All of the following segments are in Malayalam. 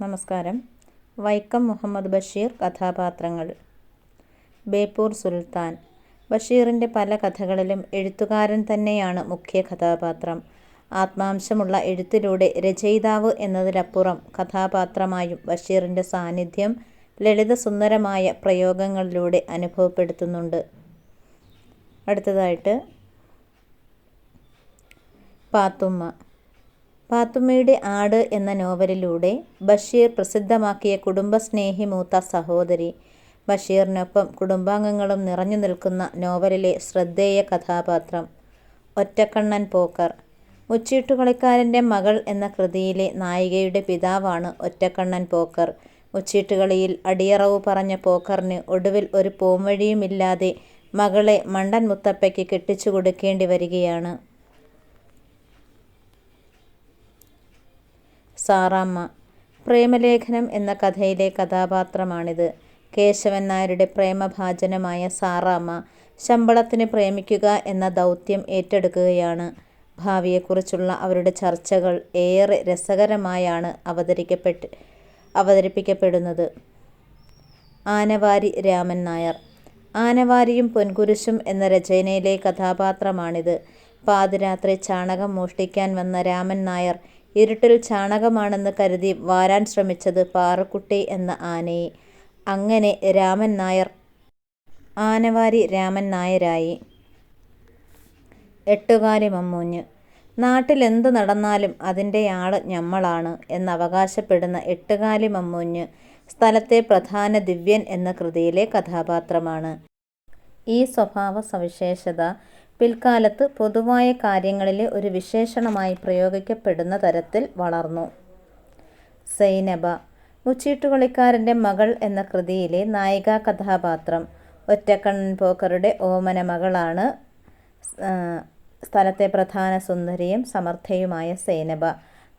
നമസ്കാരം. വൈക്കം മുഹമ്മദ് ബഷീർ കഥാപാത്രങ്ങൾ. ബേപ്പൂർ സുൽത്താൻ. ബഷീറിന്റെ പല കഥകളിലും എഴുത്തുകാരൻ തന്നെയാണ് മുഖ്യ കഥാപാത്രം. ആത്മാംശമുള്ള എഴുത്തിലൂടെ രചയിതാവ് എന്നതിലപ്പുറം കഥാപാത്രമായും ബഷീറിന്റെ സാന്നിധ്യം ലളിതസുന്ദരമായ പ്രയോഗങ്ങളിലൂടെ അനുഭവപ്പെടുത്തുന്നുണ്ട്. അടുത്തതായിട്ട് പാത്തുമ്മ. പാത്തുമ്മയുടെ ആട് എന്ന നോവലിലൂടെ ബഷീർ പ്രസിദ്ധമാക്കിയ കുടുംബസ്നേഹി മൂത്ത സഹോദരി. ബഷീറിനൊപ്പം കുടുംബാംഗങ്ങളും നിറഞ്ഞു നിൽക്കുന്ന നോവലിലെ ശ്രദ്ധേയ കഥാപാത്രം ഒറ്റക്കണ്ണൻ പോക്കർ. മുച്ചീട്ടുകളിക്കാരന്റെ മകൾ എന്ന കൃതിയിലെ നായികയുടെ പിതാവാണ് ഒറ്റക്കണ്ണൻ പോക്കർ. മുച്ചീട്ടുകളിയിൽ അടിയറവ് പറഞ്ഞ പോക്കറിന് ഒടുവിൽ ഒരു പോംവഴിയുമില്ലാതെ മകളെ മണ്ടൻ മുത്തപ്പയ്ക്ക് കെട്ടിച്ചു കൊടുക്കേണ്ടി വരികയാണ്. സാറാമ്മ. പ്രേമലേഖനം എന്ന കഥയിലെ കഥാപാത്രമാണിത്. കേശവൻ നായരുടെ പ്രേമഭാജനമായ സാറാമ്മ ശമ്പളത്തിന് പ്രേമിക്കുക എന്ന ദൗത്യം ഏറ്റെടുക്കുകയാണ്. ഭാവിയെക്കുറിച്ചുള്ള അവരുടെ ചർച്ചകൾ ഏറെ രസകരമായാണ് അവതരിക്കപ്പെട്ട് അവതരിപ്പിക്കപ്പെടുന്നത്. ആനവാരി രാമൻ നായർ. ആനവാരിയും പൊൻകുരിശും എന്ന രചനയിലെ കഥാപാത്രമാണിത്. പാതിരാത്രി ചാണകം മോഷ്ടിക്കാൻ വന്ന രാമൻ നായർ ഇരുട്ടിൽ ചാണകമാണെന്ന് കരുതി വാരാൻ ശ്രമിച്ചത് പാറക്കുട്ടി എന്ന ആനയെ. അങ്ങനെ രാമൻ നായർ ആനവാരി രാമൻ നായരായി. എട്ടുകാലി മമ്മൂഞ്ഞ്. നാട്ടിലെന്ത് നടന്നാലും അതിന്റെ ആൾ ഞമ്മളാണ് എന്നവകാശപ്പെടുന്ന എട്ടുകാലി മമ്മൂഞ്ഞ് സ്ഥലത്തെ പ്രധാന ദിവ്യൻ എന്ന കൃതിയിലെ കഥാപാത്രമാണ്. ഈ സ്വഭാവ സവിശേഷത പിൽക്കാലത്ത് പൊതുവായ കാര്യങ്ങളിലെ ഒരു വിശേഷണമായി പ്രയോഗിക്കപ്പെടുന്ന തരത്തിൽ വളർന്നു. സൈനബ മുച്ചീട്ടുകളിക്കാരന്റെ മകൾ എന്ന കൃതിയിലെ നായികാ കഥാപാത്രം ഒറ്റക്കണ്ണൻ പോക്കറുടെ ഓമന മകളാണ് സ്ഥലത്തെ പ്രധാന സുന്ദരിയും സമർത്ഥയുമായ സൈനബ.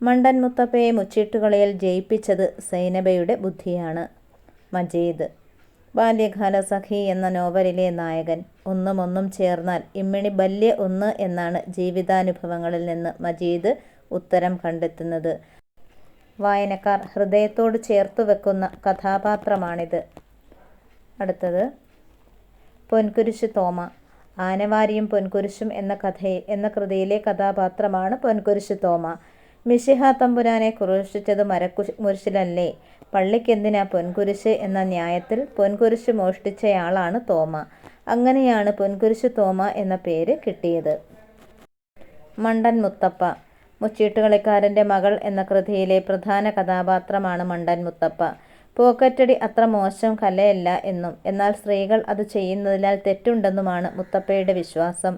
മണ്ടൻ മുത്തപ്പയെ മുച്ചീട്ടുകളിയിൽ ജയിപ്പിച്ചത് സൈനബയുടെ ബുദ്ധിയാണ്. മജീദ് ബാല്യകാല സഖി എന്ന നോവലിലെ നായകൻ. ഒന്നും ഒന്നും ചേർന്നാൽ ഇമ്മിണി ബല്യ ഒന്ന് എന്നാണ് ജീവിതാനുഭവങ്ങളിൽ നിന്ന് മജീദ് ഉത്തരം കണ്ടെത്തുന്നത്. വായനക്കാർ ഹൃദയത്തോട് ചേർത്തു വെക്കുന്ന കഥാപാത്രമാണിത്. അടുത്തത് പൊൻകുരിശ് തോമ. ആനവാരിയും പൊൻകുരിശും എന്ന കഥയിൽ എന്ന കൃതിയിലെ കഥാപാത്രമാണ് പൊൻകുരിശ് തോമ. മിശിഹ തമ്പുരാനെ കുരിശിച്ചത് മരക്കുരിശിലല്ലേ പള്ളിക്കെന്തിനാ പൊൻകുരിശ് എന്ന ന്യായത്തിൽ പൊൻകുരിശ് മോഷ്ടിച്ചയാളാണ് തോമ. അങ്ങനെയാണ് പൊൻകുരിശ് തോമ എന്ന പേര് കിട്ടിയത്. മണ്ടൻ മുത്തപ്പ. മുച്ചീട്ടുകളിക്കാരന്റെ മകൾ എന്ന കൃതിയിലെ പ്രധാന കഥാപാത്രമാണ് മണ്ടൻ മുത്തപ്പ. പോക്കറ്റടി അത്ര മോശം കലയല്ല എന്നും എന്നാൽ സ്ത്രീകൾ അത് ചെയ്യുന്നതിനാൽ തെറ്റുണ്ടെന്നുമാണ് മുത്തപ്പയുടെ വിശ്വാസം.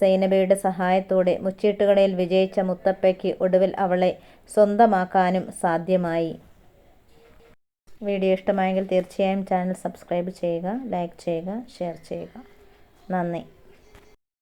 സൈനബയുടെ സഹായത്തോടെ മുച്ചീട്ടുകടയിൽ വിജയിച്ച മുത്തപ്പയ്ക്ക് ഒടുവിൽ അവളെ സ്വന്തമാക്കാനും സാധ്യമായി. വീഡിയോ ഇഷ്ടമായെങ്കിൽ തീർച്ചയായും ചാനൽ സബ്സ്ക്രൈബ് ചെയ്യുക ലൈക്ക് ചെയ്യുക ഷെയർ ചെയ്യുക. നന്ദി.